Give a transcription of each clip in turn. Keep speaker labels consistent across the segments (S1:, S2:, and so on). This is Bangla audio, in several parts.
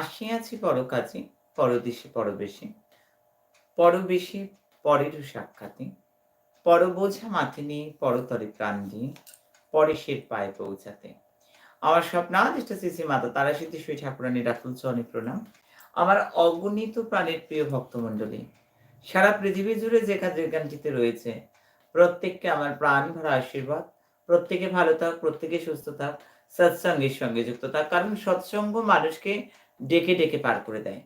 S1: আসিয়াছি পরকাজে পরদেশে পরবেশে পরবেশে পরেরও সাক্ষাতে। পর বোঝা মাথে নিয়ে পরতরে প্রাণ দিয়ে। পরেশের পায়ে পৌঁছাতে। আমার স্বপ্নাদিষ্ট শ্রী মাতা, তারা সিদ্ধি শ্রী ঠাকুরানী রাতুল চরণে প্রণাম। আমার অগণিত প্রাণের প্রিয় ভক্তমণ্ডলী, সারা পৃথিবী জুড়ে যেখানে যেখানটিতে রয়েছে, প্রত্যেককে আমার প্রাণ ভরা আশীর্বাদ। প্রত্যেকে ভালো থাক, প্রত্যেকে সুস্থ থাক, সৎসঙ্গের সঙ্গে যুক্ত থাক। কারণ সৎসঙ্গ মানুষকে ডেকে ডেকে পার করে দেয়।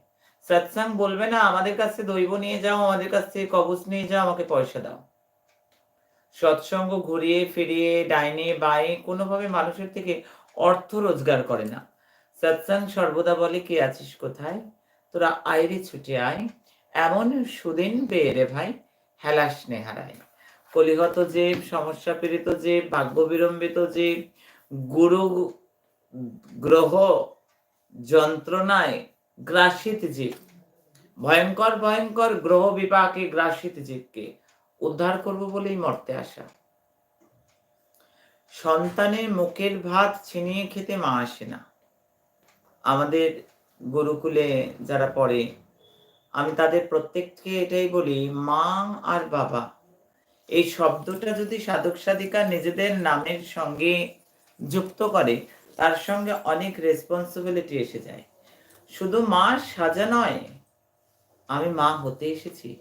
S1: সৎসঙ্গ বলবে, না, আমাদের কাছে দৈব নিয়ে যাও, আমাদের কাছ কবচ নিয়ে যাও, আমাকে পয়সা দাও। সৎসঙ্গ ঘুরিয়ে ফিরিয়ে, ডাইনে বায়ে কোনোভাবে মানুষের থেকে অর্থ রোজগার করে না। সৎসঙ্গ সর্বদা বলে, কে আছিস কোথায়? তোরা আয়রে ছুটে আয়। এমন সুদিন পেয়ে রে ভাই, হেলাস নে হারায় কলিগত যে, সমস্যা পীড়িত যে ভাগ্য বিলম্বিত যে, গুরু গ্রহ যন্ত্রণায় গ্রাসিত জীব। ভয়ঙ্কর ভয়ঙ্কর গ্রহ বিপাকে গ্রাসিত জীবকে উদ্ধার করব বলেই মরতে আসা। সন্তানের মুখের ভাত ছিনিয়ে খেতে মা আসে না। আমাদের গুরুকুলে যারা পড়ে, আমি তাদের প্রত্যেককে এটাই বলি, মা আর বাবা। এই শব্দটা যদি সাধক সাধিকা নিজেদের নামের সঙ্গে যুক্ত করে তার সঙ্গে অনেক রেসপন্সিবিলিটি এসে যায়। শুধু মা সাজা নয়, আমি মা হতে এসেছি।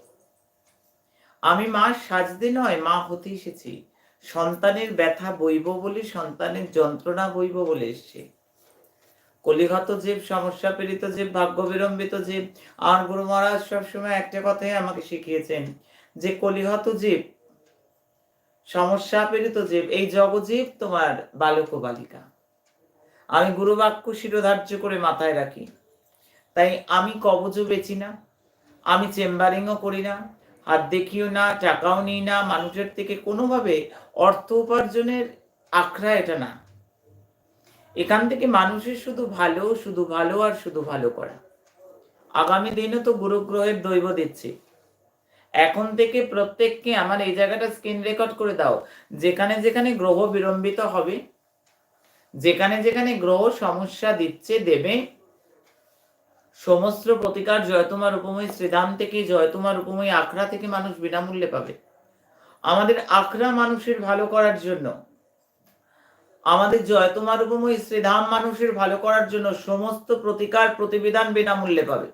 S1: আমি মা সাজতে নয়, মা হতে এসেছি। সন্তানের ব্যথা বইব বলে, সন্তানের যন্ত্রণা বইব বলে এসছে। কলিঘাত জীব, সমস্যা পীড়িত জীব, ভাগ্য বিলম্বিত জীব, আর গুরু মহারাজ সবসময় একটা কথাই আমাকে শিখিয়েছেন যে কলিহত জীব, সমস্যা পীড়িত জীব, এই জগজীব তোমার বালক ও বালিকা। আমি গুরু বাক্য শিরোধার্য করে মাথায় রাখি। তাই আমি কবজও বেচি না, আমি চেম্বারিংও করি না, হাত দেখিও না, টাকাও নিই না, মানুষের থেকে কোনোভাবে অর্থ উপার্জনের আখড়া এটা না। এখান থেকে মানুষের শুধু ভালো শুধু ভালো আর শুধু ভালো করা। আগামী দিনে তো গুরুগ্রহের দৈব দিচ্ছে। এখন থেকে প্রত্যেককে আমার এই জায়গাটা স্ক্রিন রেকর্ড করে দাও, যেখানে যেখানে গ্রহ বিলম্বিত হবে যেখানে যেখানে গ্রহ সমস্যা দিচ্ছে, দেবে। সমস্ত প্রতিকার জয়তুমার উপময়, শ্রীধাম থেকে জয়তুমার উপময়, আখড়া থেকে মানুষ বিনামূল্যে পাবে। আমাদের আখড়া মানুষের ভালো করার জন্য, আমাদের জয়তুমার উপময়, শ্রীধাম মানুষের ভালো করার জন্য সমস্ত প্রতিকার, প্রতিবিধান বিনামূল্যে পাবে।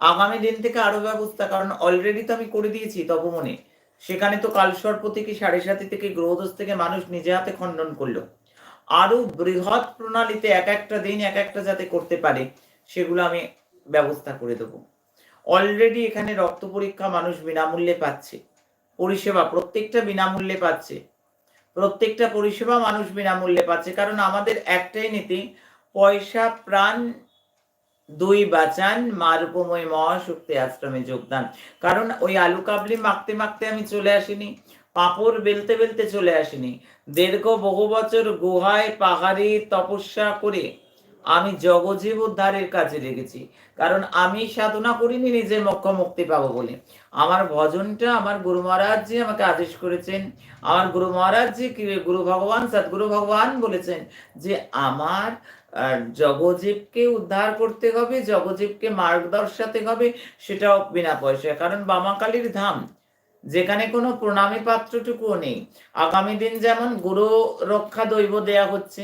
S1: আগামী দিন থেকে আরও ব্যবস্থা, কারণ অলরেডি তো আমি করে দিয়েছি তপমনে। সেখানে তো কালসর্প থেকে সাড়ে সাতি থেকে গ্রহদোষ থেকে মানুষ নিজে হাতে খণ্ডন করল। আরও বৃহৎ প্রণালীতে এক একটা দিন এক একটা যাতে করতে পারে, সেগুলো আমি ব্যবস্থা করে দেব। অলরেডি এখানে রক্ত পরীক্ষা মানুষ বিনামূল্যে পাচ্ছে। পরিষেবা, প্রত্যেকটা বিনামূল্যে পাচ্ছে। প্রত্যেকটা পরিষেবা মানুষ বিনামূল্যে পাচ্ছে। কারণ আমাদের একটাই নীতি, পয়সা, প্রাণ, দুই বাঁচান মার উপময় মহাশক্তি আশ্রমে যোগদান। কারণ ওই আলু কাবলি মাখতে মাখতে আমি চলে আসিনি। পাপড় বেলতে বেলতে চলে আসিনি। দীর্ঘ বহু বছর গুহায় পাহাড়ি তপস্যা করে আমি জগজীব উদ্ধারের কাজে লেগেছি কারণ আমি সাধনা করিনি নিজে মক্ষ মুক্তি পাবো বলে। আমার ভজনটা আমার গুরু মহারাজ জি আমাকে আদেশ করেছেন। আমার গুরু মহারাজ জি গুরু ভগবান, সদ্গুরু ভগবান বলেছেন যে আমার জগজীবকে উদ্ধার করতে হবে, জগজীবকে মার্গ দর্শাতে হবে, সেটাও বিনা পয়সা কারণ বামাকালীর ধাম যেখানে কোনো প্রণামী পাত্রটুকুও নেই। আগামী দিন যেমন গুরু রক্ষা দৈব দেয়া হচ্ছে,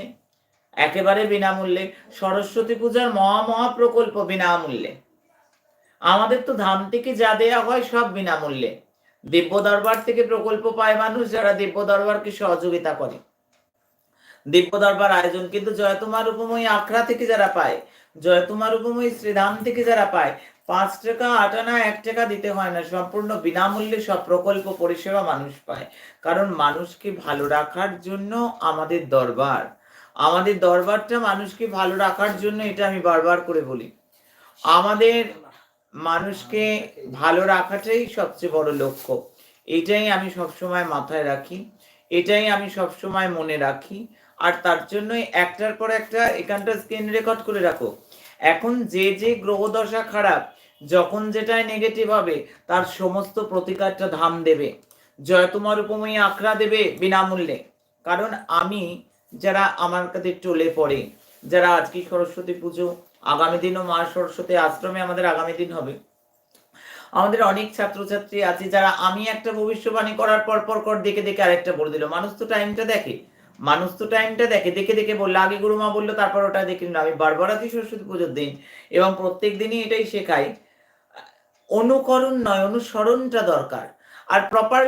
S1: একেবারে বিনামূল্যে। সরস্বতী পূজার মহা মহা প্রকল্প বিনামূল্যে। আমাদের তো ধাম থেকে যা দেয়া হয় সব বিনামূল্যে। দিব্য দরবার থেকে প্রকল্প পায় মানুষ যারা দিব্য দরবারকে সহযোগিতা করে। দিব্য দরবার আয়োজন কিন্তু জয়তুমার উপময়ী আখড়া থেকে যারা পায়, জয়তুমার উপময়ী শ্রীধাম থেকে যারা পায় পাঁচ টাকা, আট আনা, এক টাকা দিতে হয় না। সম্পূর্ণ বিনামূল্যে সব প্রকল্প পরিষেবা মানুষ পায়। কারণ মানুষকে ভালো রাখার জন্য আমাদের দরবার। আমাদের দরবারটা মানুষকে ভালো রাখার জন্য এটা আমি বারবার করে বলি। আমাদের মানুষকে ভালো রাখাটাই সবচেয়ে বড় লক্ষ্য। এটাই আমি সবসময় মাথায় রাখি। এটাই আমি সবসময় মনে রাখি। আর তার জন্যই একটার পর একটা এখানটা স্ক্রিন রেকর্ড করে রাখো। এখন যে যে গ্রহ দশা খারাপ যখন যেটাই নেগেটিভ হবে, তার সমস্ত প্রতিকারটা ধাম দেবে। জয় তোমার উপময়ী আখড়া দেবে বিনামূল্যে। কারণ আমি যারা আমার কাছে চলে পড়ে, যারা আজকে সরস্বতী পুজো, আগামী দিনও মা সরস্বতী আশ্রমে আমাদের আগামী দিন হবে। আমাদের অনেক ছাত্রছাত্রী আছে যারা আমি একটা ভবিষ্যবাণী করার পর পর পর দেখে দেখে আরেকটা বলে দিল। মানুষ তো টাইমটা দেখে। মানুষ তো টাইমটা দেখে। দেখে দেখে বলল, আগে গুরুমা বলল, তারপর ওটা দেখে নিল। আমি বারবার আছি সরস্বতী পুজোর দিন এবং প্রত্যেক দিনই এটাই শেখাই অনুকরণ নয়, অনুসরণটা দরকার। আর প্রপার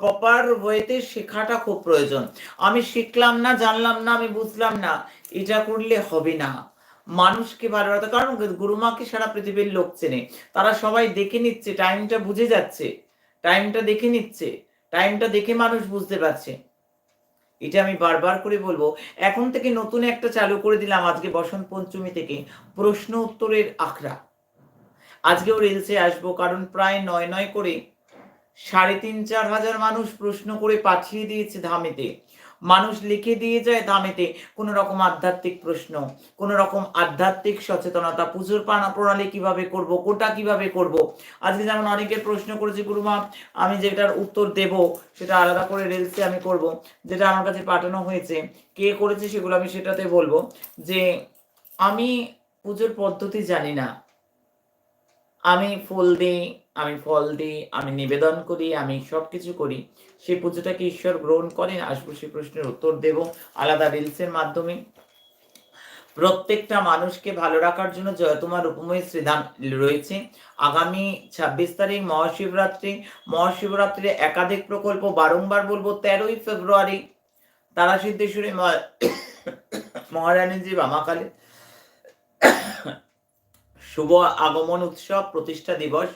S1: প্রপার ওয়েতে শেখাটা খুব প্রয়োজন। আমি শিখলাম না, জানলাম না, আমি বুঝলাম না, এটা করলে হবে না। মানুষকে ভালো রাখতে, কারণ গুরুমাকে সারা পৃথিবীর লোক চেনে। তারা সবাই দেখে নিচ্ছে টাইমটা বুঝে যাচ্ছে টাইমটা দেখে নিচ্ছে টাইমটা দেখে মানুষ বুঝতে পারছে। এটা আমি বারবার করে বলব। এখন থেকে নতুন একটা চালু করে দিলাম আজকে বসন্ত পঞ্চমী থেকে। প্রশ্ন উত্তরের আখড়া। আজকেও রিলসে আসব, কারণ প্রায় নয় নয় করে সাড়ে তিন, চার হাজার মানুষ প্রশ্ন করে পাঠিয়ে দিয়েছে ধামেতে। মানুষ লিখে দিয়ে যায় ধামেতে কোনো রকম আধ্যাত্মিক প্রশ্ন, কোনো রকম আধ্যাত্মিক সচেতনতা, পুজোর পানা প্রণালী কীভাবে করব, কোটা কীভাবে করব। আজকে যেমন অনেকে প্রশ্ন করেছে, গুরুমা, আমি যেটার উত্তর দেব, সেটা আলাদা করে রেলসে আমি করব। যেটা আমার কাছে পাঠানো হয়েছে, কে করেছে সেগুলো আমি সেটাতে বলব যে, আমি পুজোর পদ্ধতি জানি না। আমি ফুল দিই, আমি ফল দিই, আমি নিবেদন করি, আমি সব কিছু করি। সেই পুজোটাকে ঈশ্বর গ্রহণ করেন, আসব সেই প্রশ্নের উত্তর দেব আলাদা রিলসের মাধ্যমে। প্রত্যেকটা মানুষকে ভালো রাখার জন্য জয়তুমার উপময় শ্রীধাম রয়েছে, আগামী ছাব্বিশ তারিখ মহাশিবরাত্রি, মহাশিবরাত্রির একাধিক প্রকল্প বারংবার বলব তেরোই ফেব্রুয়ারি তারা সিদ্ধেশ্বরী মহারানীজি বামাকালে। শুভ আগমন উৎসব প্রতিষ্ঠা দিবস।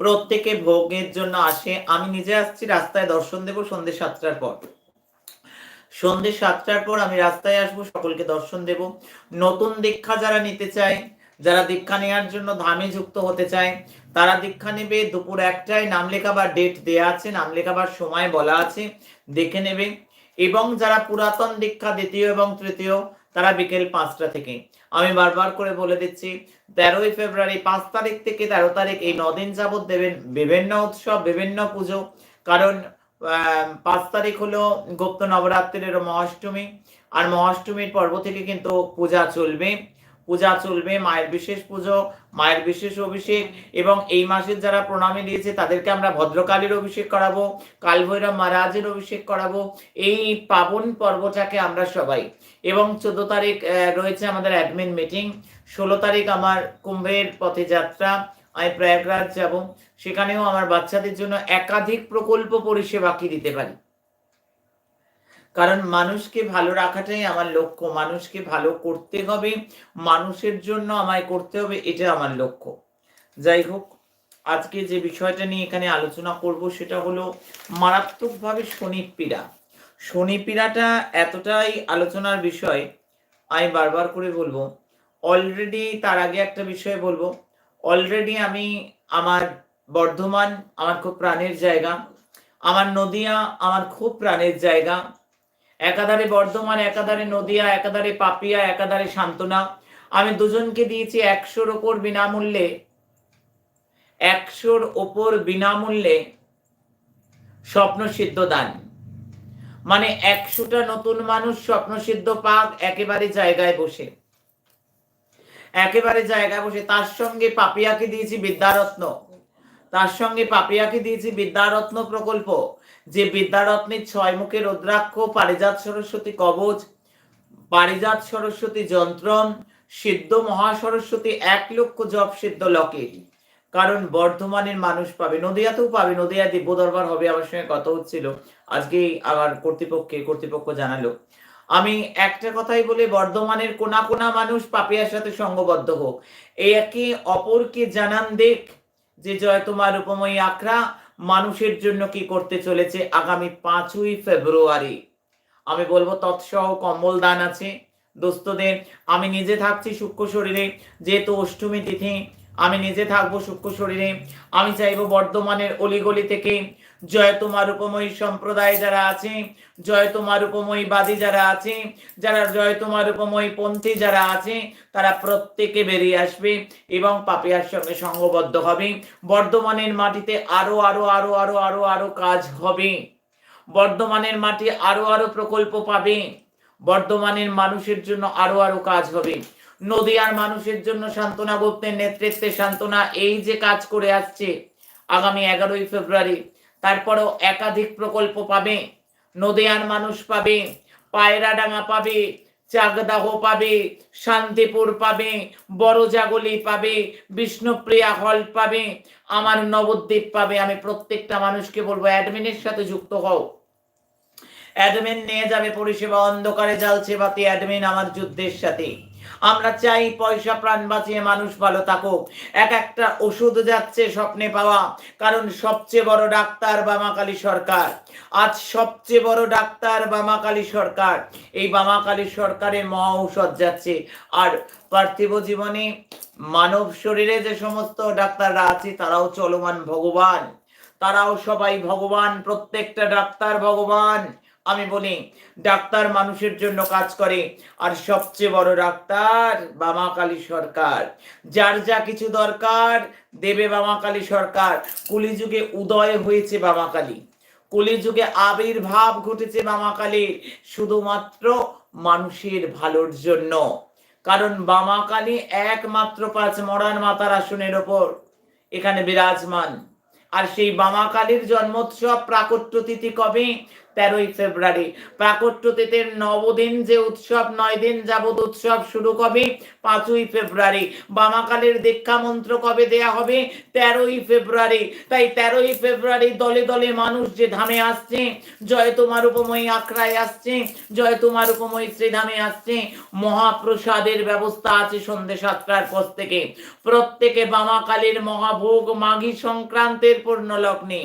S1: প্রত্যেকে ভোগের জন্য আসে। আমি নিজে আসছি রাস্তায় দর্শন দেব সন্ধ্যে সাতটার পর। সন্ধ্যে সাতটার পর আমি রাস্তায় আসব সকলকে দর্শন দেব। নতুন দীক্ষা যারা নিতে চায় যারা দীক্ষা নেওয়ার জন্য ধামে যুক্ত হতে চায় তারা দীক্ষা নেবে দুপুর একটায়। নাম লেখাবার ডেট দেয়া আছে নাম লেখাবার সময় বলা আছে দেখে নেবে। এবং যারা পুরাতন দীক্ষা দ্বিতীয় এবং তৃতীয় তারা বিকেল পাঁচটা থেকে। আমি বারবার করে বলে দিচ্ছি, তেরোই ফেব্রুয়ারি পাঁচ তারিখ থেকে তেরো তারিখ এই নদিন যাবৎ দেবেন বিভিন্ন উৎসব, বিভিন্ন পুজো। কারণ পাঁচ তারিখ হলো গুপ্ত নবরাত্রির মহাষ্টমী। আর মহাষ্টমীর পর্ব থেকে কিন্তু পূজা চলবে। পূজা চলবে, মায়ের বিশেষ পুজো, মায়ের বিশেষ অভিষেক এবং এই মাসের যারা প্রণামী দিয়েছে তাদেরকে আমরা ভদ্রকালীর অভিষেক করাবো, কালভৈরব মহারাজের অভিষেক করাবো, এই পাবন পর্বটাকে আমরা সবাই। এবং চোদ্দ তারিখ রয়েছে আমাদের অ্যাডমিন মিটিং ষোলো তারিখ আমার কুম্ভের পথে যাত্রা আমি প্রয়াগরাজ যাব, সেখানেও আমার বাচ্চাদের জন্য একাধিক প্রকল্প পরিষেবা কি দিতে পারি। কারণ মানুষকে ভালো রাখাটাই আমার লক্ষ্য। মানুষকে ভালো করতে হবে, মানুষের জন্য আমায় করতে হবে এটা আমার লক্ষ্য। যাই হোক, আজকে যে বিষয়টা নিয়ে এখানে আলোচনা করব সেটা হলো মারাত্মকভাবে শনি পীড়া। শনি পীড়াটা এতটাই আলোচনার বিষয়, আমি বারবার করে বলব অলরেডি তার আগে একটা বিষয় বলব। অলরেডি আমি আমার বর্ধমান, আমার খুব প্রাণের জায়গা। আমার নদিয়া, আমার খুব প্রাণের জায়গা। একাধারে বর্ধমান, একাধারে নদিয়া, একাধারে পাপিয়া, একাধারে সান্ত্বনা। আমি দুজনকে দিয়েছি একশোর ওপর বিনামূল্যে। একশোর ওপর বিনামূল্যে স্বপ্ন সিদ্ধ দান। মানে একশোটা নতুন মানুষ স্বপ্ন সিদ্ধ পাক একেবারে জায়গায় বসে। একেবারে জায়গায় বসে। তার সঙ্গে পাপিয়াকে দিয়েছি বিদ্যারত্ন। তার সঙ্গে পাপিয়াকে দিয়েছি বিদ্যারত্ন প্রকল্প। যে বিদ্যারত্নের ছয় মুখে রুদ্রাক্ষ, পারিজাত সরস্বতী কবচ, পারিজাত সরস্বতী যন্ত্রম সিদ্ধ মহাসরস্বতী এক লক্ষ জপ সিদ্ধ লকের কারণ বর্ধমানের মানুষ পাবে। নদিয়াতেও পাবে। নদিয়া দিব্য দরবার হবে আমার সঙ্গে কথা হচ্ছিল। আজকে আবার কর্তৃপক্ষে কর্তৃপক্ষ জানালো। আমি একটা কথাই বলে, বর্ধমানের কোনা কোনা মানুষ পাপিয়ার সাথে সঙ্গবদ্ধ হোক। এই একে অপরকে জানান দেখ, যে জয় তোমার উপময়ী আখড়া। মানুষের জন্য কি করতে চলেছে আগামী পাঁচই ফেব্রুয়ারি? আমি বলব তৎসহ কম্বল দান আছে। দোস্তদের, আমি নিজে থাকছি সূক্ষ্ম শরীরে, যেহেতু অষ্টমী তিথি, আমি নিজে থাকব সূক্ষ্ম শরীরে। আমি চাইব বর্ধমানের অলিগলি থেকে জয় তোমার উপময়ী সম্প্রদায় যারা আছে, জয় তোমার উপময়ী বাদী যারা আছে, যারা জয় তোমার উপময়ী পন্থী যারা আছে, তারা প্রত্যেকে বেরিয়ে আসবে এবং পাপিয়ার সঙ্গে সঙ্গবদ্ধ হবে। বর্ধমানের মাটিতে আরও আরও আরও আরও আরও আরও কাজ হবে। বর্ধমানের মাটি আরও আরও প্রকল্প পাবে। বর্ধমানের মানুষের জন্য আরও আরও কাজ হবে। নদিয়ার মানুষের জন্য সান্ত্বনা গুপ্তের নেতৃত্বে সান্ত্বনা, এই যে কাজ করে আসছে, আগামী এগারোই ফেব্রুয়ারি তারপরেও একাধিক প্রকল্প পাবে, নদিয়ার মানুষ পাবে, পায়রাডাঙ্গা পাবে, চাকদাহ পাবে, শান্তিপুর পাবে, বড়জাগলি পাবে, বিষ্ণুপ্রিয়া হল পাবে, আমার নবদ্বীপ পাবে। আমি প্রত্যেকটা মানুষকে বলব, অ্যাডমিনের সাথে যুক্ত হও। অ্যাডমিন নিয়ে যাবে, পরিষেবা অন্ধকারে জ্বালছে বাতি। অ্যাডমিন আমার যুদ্ধের সাথে। আমরা চাই পয়সা, প্রাণ বাঁচিয়ে মানুষ ভালো থাকুক। এক একটা ওষুধ যাচ্ছে স্বপ্নে পাওয়া, কারণ সবচেয়ে বড় ডাক্তার বামাকালী সরকার। আজ সবচেয়ে বড় ডাক্তার বামাকালী সরকার। এই বামাকালী সরকারের মহা ঔষধ যাচ্ছে। আর পার্থিব জীবনে মানব শরীরে যে সমস্ত ডাক্তাররা আছে, তারাও চলমান ভগবান। তারাও সবাই ভগবান, প্রত্যেকটা ডাক্তার ভগবান। আমি বলি, ডাক্তার মানুষের জন্য কাজ করে, আর সবচেয়ে বড় ডাক্তার বামা কালী সরকার। যার যা কিছু দরকার দেবে বামা কালী সরকার। কলিযুগে উদয় হয়েছে বামা কালী কলিযুগে আবির্ভাব ঘটেছে বামা কালীর শুধুমাত্র মানুষের ভালোর জন্য। কারণ বামা কালী একমাত্র পাঁচ মরান মাতার আসনের ওপর। এখানে বিরাজমান। আর সেই বামা কালীর জন্মোৎসব প্রাকট্য তিথি কবে? তেরোই ফেব্রুয়ারি। প্রাকট্য তিথির নবদিন যে উৎসব, নয় দিন যাবত উৎসব শুরু কবে? পাঁচই ফেব্রুয়ারি। বামাকালের দীক্ষা মন্ত্র কবে দেয়া হবে? তেরোই ফেব্রুয়ারি। তাই তেরোই ফেব্রুয়ারি দলে দলে মানুষ যে ধামে আসছে, জয় তোমার উপময়ী আখড়ায় আসছে, জয় তোমার উপময়ী শ্রীধামে আসছে, মহাপ্রসাদের ব্যবস্থা আছে সন্ধ্যে সাতটার পর থেকে। প্রত্যেকে বামাকালের মহাভোগ, মাঘী সংক্রান্তের পূর্ণ লগ্নে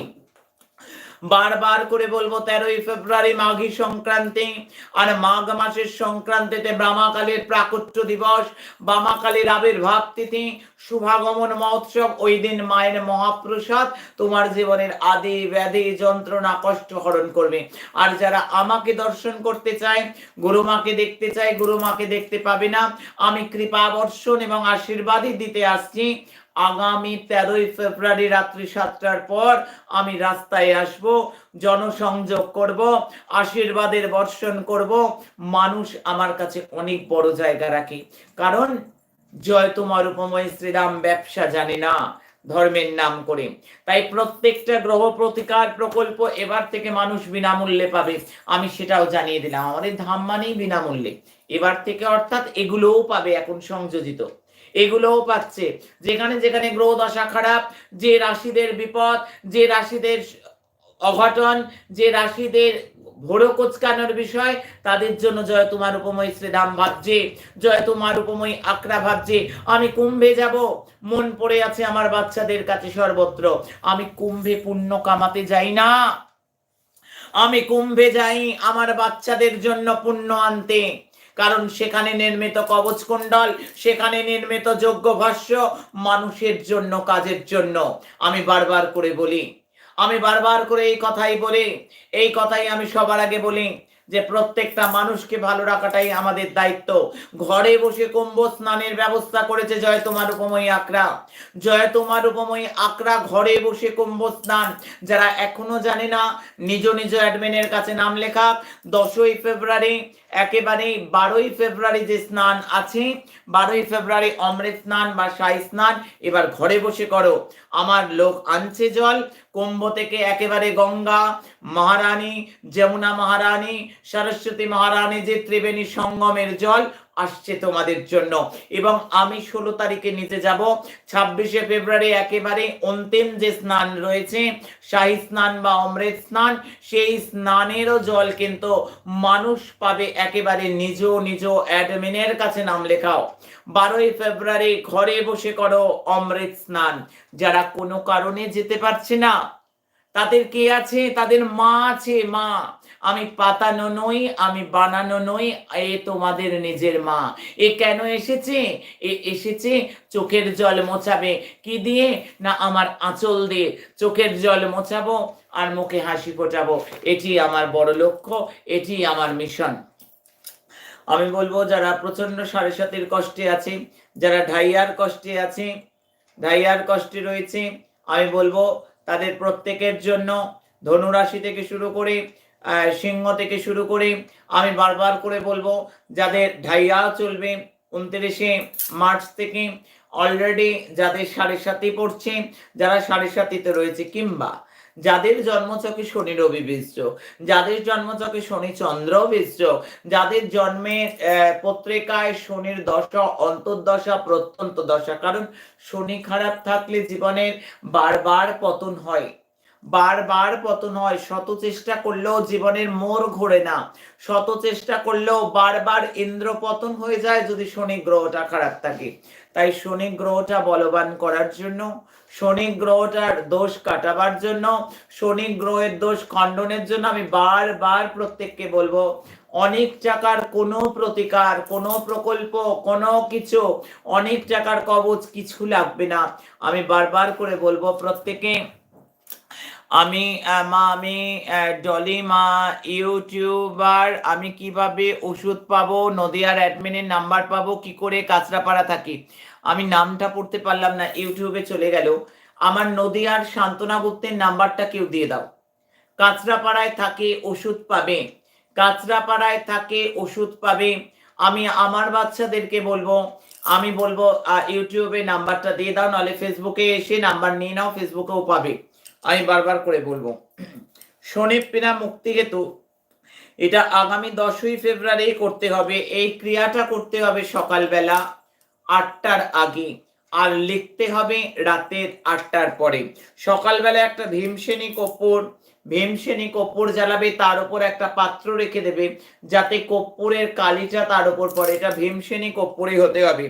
S1: বারবার করে বলব, তেরোই ফেব্রুয়ারি মাঘী সংক্রান্তি আর মাঘ মাসের সংক্রান্তিতে ব্রামাকালীর প্রাকট্য দিবস বামাকালীর আবির্ভাব তিথি শুভাগমন মহোৎসব ওই দিন মায়ের মহাপ্রসাদ। তোমার জীবনের আদি ব্যাধি যন্ত্রণা কষ্ট হরণ করবে। আর যারা আমাকে দর্শন করতে চায়, গুরুমাকে দেখতে চায়, গুরুমাকে দেখতে পাবে না। আমি কৃপা বর্ষণ এবং আশীর্বাদই দিতে আসছি। আগামী তেরোই ফেব্রুয়ারি রাত্রি সাতটার পর আমি রাস্তায় আসব, জনসংযোগ করব, আশীর্বাদের বর্ষণ করব। মানুষ আমার কাছে অনেক বড় জায়গা রাখে। কারণ জয় তোমার উপময় শ্রীরাম, ব্যবসা জানে না, ধর্মের নাম করে। তাই প্রত্যেকটা গ্রহ প্রতিকার প্রকল্প এবার থেকে মানুষ বিনামূল্যে পাবে। আমি সেটাও জানিয়ে দিলাম। আমাদের ধাম মানেই বিনামূল্যে। এবার থেকে অর্থাৎ এগুলোও পাবে এখন সংযোজিত। এগুলোও পাচ্ছে। যেখানে যেখানে গ্রহ দশা খারাপ, যে রাশিদের বিপদ, যে রাশিদের অঘটন, যে রাশিদের ভোরো কোচকানোর বিষয়, তাদের জন্য জয় তোমার উপময় শ্রীরাম ভাবছে, জয় তোমার উপময় আকরা ভাবছে। আমি কুম্ভে যাব, মন পড়ে আছে আমার বাচ্চাদের কাছে সর্বত্র। আমি কুম্ভে পুণ্য কামাতে যাই না। আমি কুম্ভে যাই আমার বাচ্চাদের জন্য পুণ্য আনতে। কারণ সেখানে নির্মিত কবচ কুণ্ডল সেখানে নির্মিত যোগ্য ভাষ্য মানুষের জন্য, কাজের জন্য। আমি বারবার করে বলি আমি বারবার করে এই কথাই বলি, এই কথাই আমি সবার আগে বলি যে প্রত্যেকটা মানুষকে ভালো রাখাটাই আমাদের দায়িত্ব। ঘরে বসে কুম্ভ স্নানের ব্যবস্থা করেছে জয় তোমার উপময়ী আকরা। জয় তোমার উপময়ী আকরা, ঘরে বসে কুম্ভ স্নান যারা এখনও জানে না, নিজ নিজ অ্যাডমিনের কাছে নাম লেখা, দশই ফেব্রুয়ারি একেবারে বারোই ফেব্রুয়ারি যে স্নান আছে, বারোই ফেব্রুয়ারি অমৃত স্নান বা সাই স্নান, এবার ঘরে বসে করো। আমার লোক আনছে জল, কুম্ভ থেকে একেবারে গঙ্গা, মহারানী, যমুনা মহারানী, সরস্বতী মহারানী যে ত্রিবেণী সঙ্গমের জল আসছে তোমাদের জন্য। এবং আমি ষোলো তারিখে নিতে যাব। ছাব্বিশে ফেব্রুয়ারি একেবারে অন্তিম যে স্নান রয়েছে শাহী স্নান বা অমৃত স্নান, সেই স্নানেরও জল কিন্তু মানুষ পাবে একেবারে নিজ নিজ অ্যাডমিনের কাছে নাম লেখাও। বারোই ফেব্রুয়ারি ঘরে বসে করো অমৃত স্নান। যারা কোনো কারণে যেতে পারছে না, তাদের কে আছে? তাদের মা আছে, মা। আমি পাতানো নই, আমি বানানো নই, এ তোমাদের নিজের মা। এ কেন এসেছে? এ এসেছে চোখের জল মোছাবে। কি দিয়ে? না আমার আঁচল দিয়ে। চোখের জল মোছাবো আর মুখে হাসি ফোটাবো। এটি আমার বড় লক্ষ্য, এটি আমার মিশন। আমি বলব, যারা প্রচণ্ড সাড়ে সাতির কষ্টে আছে, যারা ঢাইয়ার কষ্টে আছে, ঢাইয়ার কষ্টে রয়েছে, আমি বলব, তাদের প্রত্যেকের জন্য ধনুরাশি থেকে শুরু করে সিংহ থেকে শুরু করে আমি বারবার করে বলব যাদের ঢাইয়া চলবে উনত্রিশে মার্চ থেকে অলরেডি যাদের সাড়ে সাথে পড়ছে যারা সাড়ে সাতিতে রয়েছে কিংবা যাদের জন্মচকে শনি রবি বীর্য যাদের জন্মচকে শনি চন্দ্র বীর্য যাদের জন্মের আহ, পত্রিকায় শনির দশা অন্তর্দশা প্রত্যন্ত দশা কারণ শনি খারাপ থাকলে জীবনের বারবার পতন হয়। বারবার পতন হয় শত চেষ্টা করলেও জীবনের মোড় ঘোরে না। শত চেষ্টা করলেও বারবার ইন্দ্র পতন হয়ে যায় যদি শনি গ্রহটা খারাপ থাকে। তাই শনি গ্রহটা বলবান করার জন্য, শনি গ্রহটার দোষ কাটাবার জন্য, শনি গ্রহের দোষ খণ্ডনের জন্য আমি বারবার প্রত্যেককে বলব, অনেক টাকার কোনো প্রতিকার, কোনো প্রকল্প, কোনো কিছু, অনেক টাকার কবচ কিছু লাগবে না। আমি বারবার করে বলব প্রত্যেকে আমি মা, আমি ডলি, মা, ইউটিউবার, আমি কীভাবে ওষুধ পাবো, নদিয়ার অ্যাডমিনের নাম্বার পাবো, কি করে কাঁচরাপাড়া থাকি? আমি নামটা পড়তে পারলাম না, ইউটিউবে চলে গেল। আমার নদিয়ার সান্ত্বনা গুপ্তের নাম্বারটা কেউ দিয়ে দাও। কাঁচরাপাড়ায় থাকে, ওষুধ পাবে। কাঁচরাপাড়ায় থাকে, ওষুধ পাবে। আমি আমার বাচ্চাদেরকে বলব, আমি বলব ইউটিউবে নাম্বারটা দিয়ে দাও, নাহলে ফেসবুকে এসে নাম্বার নিয়ে নাও, ফেসবুকেও পাবে। আমি বারবার করে বলব, শনি পিনা মুক্তিকেতু, এটা আগামী দশই ফেব্রুয়ারি করতে হবে, এই ক্রিয়াটা করতে হবে সকালবেলা আটটার আগে, আর লিখতে হবে রাতের আটটার পরে। সকালবেলা একটা ভীমসেনী কর্পূর ভীমসেনী কর্পূর জ্বালাবে, তার উপর একটা পাত্র রেখে দেবে, যাতে কর্পূরের কালিটা তার উপর পড়ে। এটা ভীমসেনী কর্পূরে হতে হবে।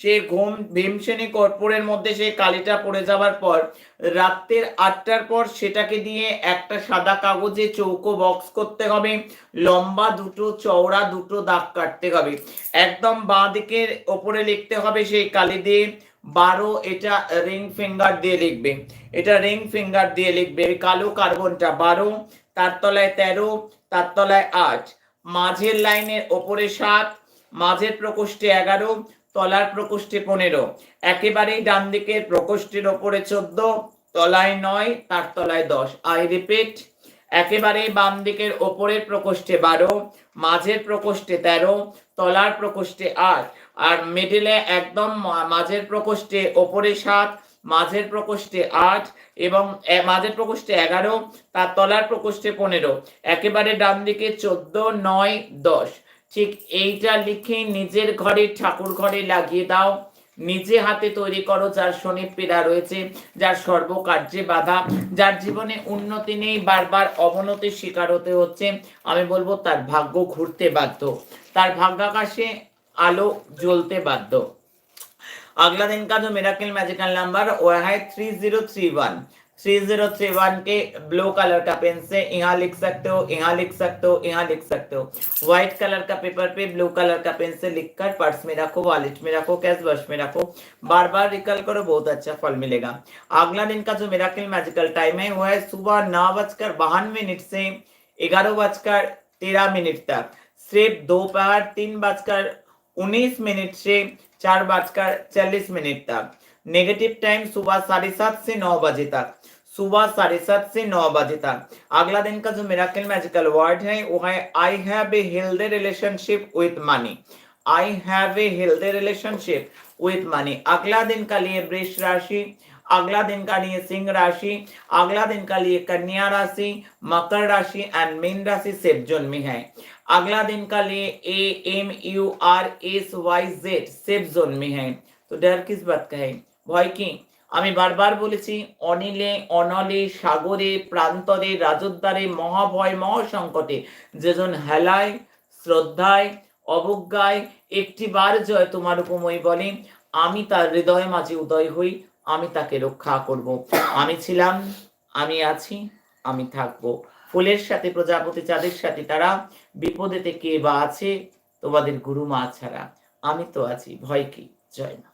S1: সে ঘুম ভীমসেনী কর্পূরের মধ্যে সে কালিটা পড়ে যাওয়ার পর, রাত্রের আটটার পর সেটাকে দিয়ে একটা সাদা কাগজে চৌকো বক্স করতে হবে, লম্বা দুটো চওড়া দুটো দাগ কাটতে হবে। একদম বাঁ দিকের ওপরে লিখতে হবে সেই কালি দিয়ে বারো, এটা রিং ফিঙ্গার দিয়ে লিখবে। এটা রিং ফিঙ্গার দিয়ে লিখবে কালো কার্বনটা বারো, তার তলায় তেরো, তার তলায় আট। মাঝের লাইনের ওপরে সাত, মাঝের প্রকোষ্ঠে এগারো, তলার প্রকোষ্ঠে পনেরো। একেবারেই ডান দিকের প্রকোষ্ঠের ওপরে চোদ্দ, তলায় নয়, তার তলায় দশ। আই রিপিট একেবারেই বাম দিকের ওপরের প্রকোষ্ঠে বারো, মাঝের প্রকোষ্ঠে তেরো, তলার প্রকোষ্ঠে আট। আর মিডিলে একদম মাঝের প্রকোষ্ঠে ওপরে সাত, মাঝের প্রকোষ্ঠে আট এবং মাঝের প্রকোষ্ঠে এগারো, তার তলার প্রকোষ্ঠে পনেরো। একেবারে ডান দিকে চোদ্দ, নয়, দশ। ঠিক এইটা লিখে নিজের ঘরে, ঠাকুর ঘরে লাগিয়ে দাও। নিজে হাতে তৈরি করো যার শনি পীড়া রয়েছে, যার সর্বকার্যে বাধা, যার জীবনে উন্নতি নেই, বারবার অবনতির শিকার হতে হচ্ছে। আমি বলব তার ভাগ্য ঘুরতে বাধ্য। তার ভাগ্যাকাশে आलो ज्वलते बाध्य अगला दिन का जो मेराकिल मैजिकल नंबर वो है three zero three one three zero three one के ब्लू कलर का पेन से यहाँ लिख सकते हो, यहाँ लिख सकते हो, यहाँ लिख सकते हो। व्हाइट कलर का पेपर पे ब्लू कलर का पेन से लिखकर पर्स में रखो वॉलेट में रखो कैश बर्स में रखो। बार बार रिकल करो, बहुत अच्छा फल मिलेगा। अगला दिन का जो मेराकिल मैजिकल टाइम है, वो है सुबह नौ बजकर बावन मिनट से ग्यारह बजकर तेरह मिनट तक। सिर्फ़ दोपहर तीन बजकर उन्नीस मिनट से चार बजकर चालीस मिनट तक। नेगेटिव टाइम सुबह साढ़े सात से नौ बजे तक। सुबह साढ़े सात से नौ बजे तक। अगला दिन का जो मेराकिल मैजिकल वर्ड है, वो है I have a healthy relationship with money I have a healthy relationship with money अगला दिन का लिए वृक्ष राशि अगला दिन का लिए सिंह राशि अगला दिन का लिए कन्या राशि मकर राशि एंड मीन राशि सेफ जोन में है अगला दिन का लिए A M U R S Y Z safe zone में है तो डर किस बात का है ভয় কি আমি বারবার বলেছি অনিলে অনলে সাগরে প্রান্তরে রাজদ্বারে মহাভয় মহাসংকটে যেজন হেলায় শ্রদ্ধায় অবজ্ঞায় একটি বার জয় তোমার উপময় বলে আমি তার হৃদয় মাঝে উদয় হই আমি তাকে রক্ষা করব। আমি ছিলাম, আমি আছি, আমি থাকব। ফুলের সাথে প্রজাপতি, চাঁদের সাথে তারা, বিপদেতে কে বা আছে? তোমাদের গুরু মা ছাড়া। আমি তো আছি, ভয় কি? জয় মা